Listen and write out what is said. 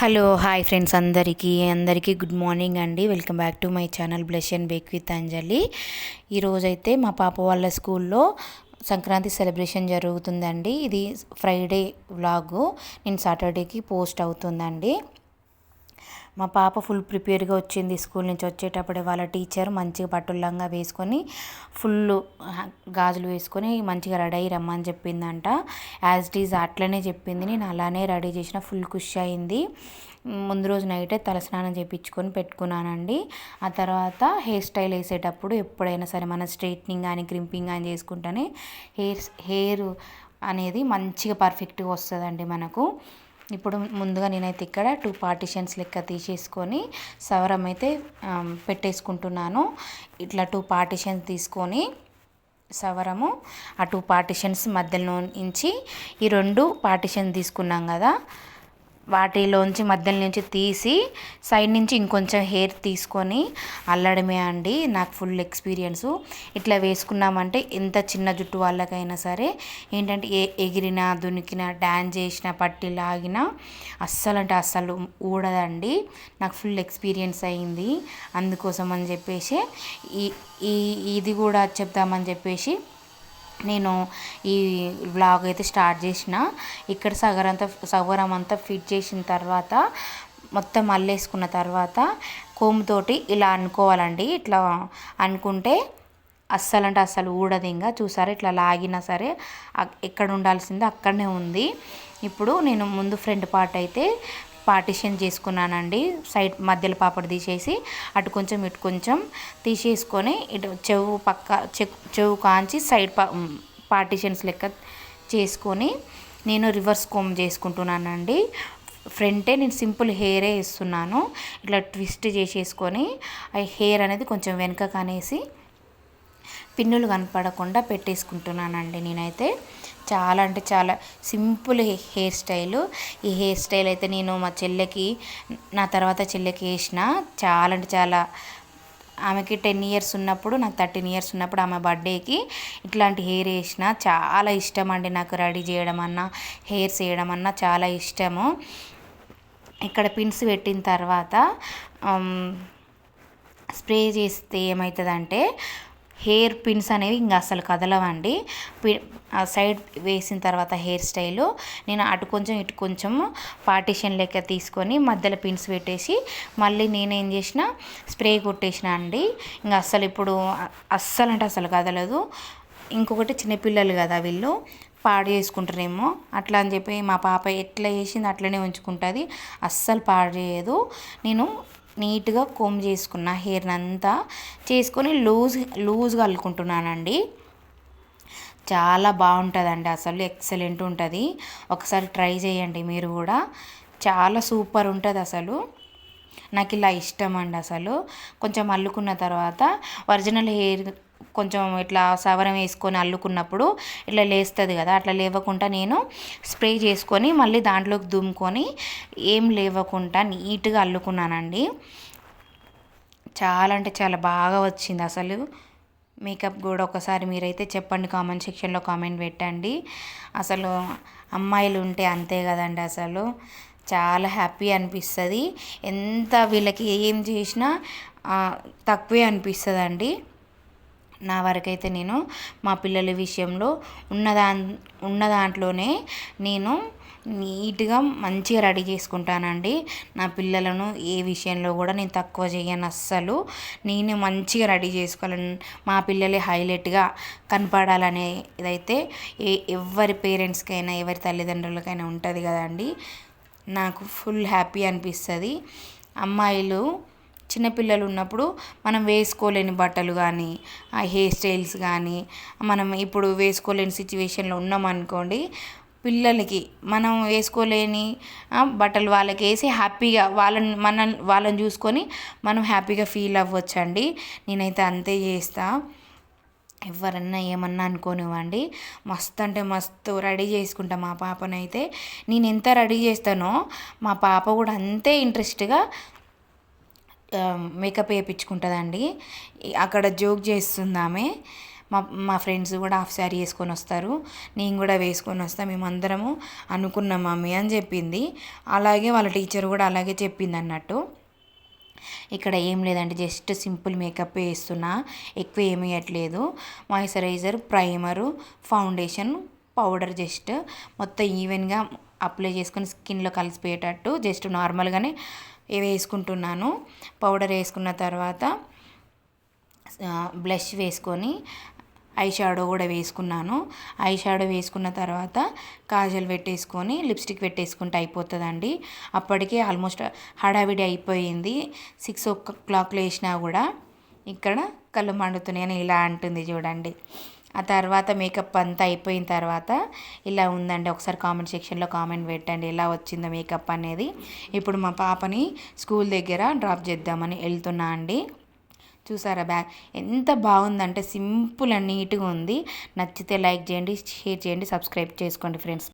Hello hi friends అందరికీ అందరికీ good morning అండి. Welcome back to my channel bless and bake with Anjali. ఈరోజైతే మా పాప వాళ్ళ స్కూల్లో సంక్రాంతి సెలబ్రేషన్ జరుగుతుందండి. ఇది ఫ్రైడే వ్లాగు. నేను సాటర్డేకి పోస్ట్ అవుతుందండి. మా పాప ఫుల్ ప్రిపేర్గా వచ్చింది స్కూల్ నుంచి వచ్చేటప్పుడే వాళ్ళ టీచర్ మంచిగా పట్టుల్లంగా వేసుకొని ఫుల్ గాజులు వేసుకొని మంచిగా రెడీ అయ్యి రమ్మని చెప్పిందంట. యాజ్ ఇట్ ఈజ్ అట్లనే చెప్పింది. నేను అలానే రెడీ చేసిన ఫుల్ ఖుషి అయింది. ముందు రోజు నైటే తలస్నానం చేయించుకొని పెట్టుకున్నానండి. ఆ తర్వాత హెయిర్ స్టైల్ వేసేటప్పుడు ఎప్పుడైనా సరే మన స్ట్రైట్నింగ్ కానీ క్రింపింగ్ కానీ చేసుకుంటేనే హెయిర్ హెయిర్ అనేది మంచిగా పర్ఫెక్ట్గా వస్తుందండి మనకు. ఇప్పుడు ముందుగా నేనైతే ఇక్కడ టూ పార్టిషన్స్ లెక్క తీసేసుకొని సవరం అయితే పెట్టేసుకుంటున్నాను. ఇట్లా టూ పార్టిషన్స్ తీసుకొని సవరము ఆ టూ పార్టిషన్స్ మధ్యలో నుంచి ఈ రెండు పార్టిషన్ తీసుకున్నాం కదా. వాటిలోంచి మధ్యలో నుంచి తీసి సైడ్ నుంచి ఇంకొంచెం హెయిర్ తీసుకొని అల్లడమే అండి. నాకు ఫుల్ ఎక్స్పీరియన్సు. ఇట్లా వేసుకున్నామంటే ఎంత చిన్న జుట్టు వాళ్ళకైనా సరే ఏంటంటే ఏ ఎగిరినా దునికిన డ్యాన్స్ చేసిన పట్టి లాగినా అస్సలు అంటే అస్సలు ఊడదండి. నాకు ఫుల్ ఎక్స్పీరియన్స్ అయింది. అందుకోసం అని చెప్పేసి ఈ ఇది కూడా చెప్దామని చెప్పేసి నేను ఈ వ్లాగ్ అయితే స్టార్ట్ చేసిన. ఇక్కడ సగరంతా సగరం అంతా ఫిట్ చేసిన తర్వాత మొత్తం అల్లేసుకున్న తర్వాత కోముతోటి ఇలా అనుకోవాలండి. ఇట్లా అనుకుంటే అస్సలు అంటే అస్సలు ఊడదు ఇంకా. చూసారా ఇట్లా లాగినా సరే ఎక్కడ ఉండాల్సింది అక్కడనే ఉంది. ఇప్పుడు నేను ముందు ఫ్రంట్ పార్ట్ అయితే పార్టిషన్ చేసుకున్నానండి. సైడ్ మధ్యలో పాపడు తీసేసి అటు కొంచెం ఇటు కొంచెం తీసేసుకొని ఇటు చెవు పక్క చెవు కాంచి సైడ్ పార్టిషన్స్ లెక్క చేసుకొని నేను రివర్స్ కోమ్ చేసుకుంటున్నానండి. ఫ్రంటే నేను సింపుల్ హెయిరే ఇస్తున్నాను ఇట్లా ట్విస్ట్ చేసేసుకొని ఆ హెయిర్ అనేది కొంచెం వెనుక కనేసి పిన్నులు కనపడకుండా పెట్టేసుకుంటున్నానండి నేనైతే. చాలా అంటే చాలా సింపుల్ హెయిర్ స్టైల్. ఈ హెయిర్ స్టైల్ అయితే నేను మా చెల్లెకి నా తర్వాత చెల్లెకి వేసిన. చాలా అంటే చాలా ఆమెకి టెన్ ఇయర్స్ ఉన్నప్పుడు నాకు థర్టీన్ ఇయర్స్ ఉన్నప్పుడు ఆమె బర్త్డేకి ఇట్లాంటి హెయిర్ వేసిన. చాలా ఇష్టం అండి నాకు రెడీ చేయడం అన్నా హెయిర్స్ వేయడం అన్నా చాలా ఇష్టము. ఇక్కడ పిన్స్ పెట్టిన తర్వాత స్ప్రే చేస్తే ఏమవుతుందంటే హెయిర్ పిన్స్ అనేవి ఇంకా అసలు కదలవండి. సైడ్ వేసిన తర్వాత హెయిర్ స్టైలు నేను అటు కొంచెం ఇటు కొంచెం పార్టీషన్ లెక్క తీసుకొని మధ్యలో పిన్స్ పెట్టేసి మళ్ళీ నేనేం చేసిన స్ప్రే కొట్టేసిన అండి. ఇంకా అస్సలు ఇప్పుడు అస్సలు అంటే అసలు కదలదు. ఇంకొకటి చిన్నపిల్లలు కదా వీళ్ళు పాడు చేసుకుంటారేమో. అట్లా అని చెప్పి మా పాప ఎట్లా చేసింది అట్లనే ఉంచుకుంటుంది. అస్సలు పాడు చేయదు. నేను నీట్గా కోమ్ చేసుకున్న హెయిర్ని అంతా చేసుకొని లూజ్ లూజ్గా అల్లుకుంటున్నానండి చాలా బాగుంటుందండి అసలు ఎక్సలెంట్ ఉంటుంది. ఒకసారి ట్రై చేయండి మీరు కూడా. చాలా సూపర్ ఉంటుంది అసలు. నాకు ఇలా ఇష్టం అండి అసలు. కొంచెం అల్లుకున్న తర్వాత ఒరిజినల్ హెయిర్ కొంచెం ఇట్లా సవరం వేసుకొని అల్లుకున్నప్పుడు ఇట్లా లేస్తుంది కదా అట్లా లేవకుండా నేను స్ప్రే చేసుకొని మళ్ళీ దాంట్లోకి దుమ్ముకొని ఏం లేవకుండా నీట్గా అల్లుకున్నానండి. చాలా అంటే చాలా బాగా వచ్చింది అసలు. మేకప్ కూడా ఒకసారి మీరైతే చెప్పండి కామెంట్ సెక్షన్లో కామెంట్ పెట్టండి. అసలు అమ్మాయిలు ఉంటే అంతే కదండి అసలు. చాలా హ్యాపీ అనిపిస్తుంది. ఎంత వీళ్ళకి ఏం చేసినా తక్కువే అనిపిస్తుంది అండి నా వరకైతే నేను మా పిల్లల విషయంలో ఉన్నదా ఉన్న దాంట్లోనే నేను నీట్గా మంచిగా రెడీ చేసుకుంటానండి. నా పిల్లలను ఏ విషయంలో కూడా నేను తక్కువ చేయను అస్సలు. నేను మంచిగా రెడీ చేసుకోవాలని మా పిల్లలే హైలైట్గా కనపడాలనే ఇదైతే ఏ ఎవరి పేరెంట్స్కైనా ఎవరి తల్లిదండ్రులకైనా ఉంటుంది కదండి. నాకు ఫుల్ హ్యాపీ అనిపిస్తుంది. అమ్మాయిలు చిన్నపిల్లలు ఉన్నప్పుడు మనం వేసుకోలేని బట్టలు కానీ ఆ హెయిర్ స్టైల్స్ కానీ మనం ఇప్పుడు వేసుకోలేని సిచ్యువేషన్లో ఉన్నామనుకోండి పిల్లలకి మనం వేసుకోలేని బట్టలు వాళ్ళకి వేసి హ్యాపీగా వాళ్ళని మన వాళ్ళని చూసుకొని మనం హ్యాపీగా ఫీల్ అవ్వచ్చండి. నేనైతే అంతే చేస్తా. ఎవరన్నా ఏమన్నా అనుకోనివ్వండి. మస్తు అంటే మస్తు రెడీ చేసుకుంటా మా పాపనైతే. నేను ఎంత రెడీ చేస్తానో మా పాప కూడా అంతే ఇంట్రెస్ట్గా మేకప్ వేయించుకుంటుందండి. అక్కడ జోక్ చేస్తుంది ఆమె మా మా ఫ్రెండ్స్ కూడా హాఫ్ శారీ వేసుకొని వస్తారు. నేను కూడా వేసుకొని వస్తాను మేమందరము అనుకున్నాం మమ్మీ అని చెప్పింది. అలాగే వాళ్ళ టీచర్ కూడా అలాగే చెప్పింది అన్నట్టు. ఇక్కడ ఏం లేదండి. జస్ట్ సింపుల్ మేకప్ వేస్తున్నా. ఎక్కువ ఏమేయట్లేదు moisturiser primer foundation powder just మొత్తం ఈవెన్గా అప్లై చేసుకొని స్కిన్లో కలిసిపోయేటట్టు జస్ట్ నార్మల్గానే వేసుకుంటున్నాను. పౌడర్ వేసుకున్న తర్వాత బ్లష్ వేసుకొని ఐ షాడో కూడా వేసుకున్నాను. ఐ షాడో వేసుకున్న తర్వాత కాజల్ పెట్టేసుకొని లిప్స్టిక్ పెట్టేసుకుంటే అయిపోతుందండి. అప్పటికే ఆల్మోస్ట్ హడావిడి అయిపోయింది. సిక్స్ ఓ క్లాక్ లేచినా కూడా ఇక్కడ కళ్ళు మండుతున్నాయని ఇలా అంటుంది చూడండి. ఆ తర్వాత మేకప్ అంతా అయిపోయిన తర్వాత ఇలా ఉందండి. ఒకసారి కామెంట్ సెక్షన్లో కామెంట్ పెట్టండి. ఎలా వచ్చిందో మేకప్ అనేది. ఇప్పుడు మా పాపని స్కూల్ దగ్గర డ్రాప్ చేద్దామని వెళ్తున్నా అండి. చూసారా బ్యాగ్ ఎంత బాగుందంటే సింపుల్ అండ్ నీట్గా ఉంది. నచ్చితే లైక్ చేయండి షేర్ చేయండి సబ్స్క్రైబ్ చేసుకోండి ఫ్రెండ్స్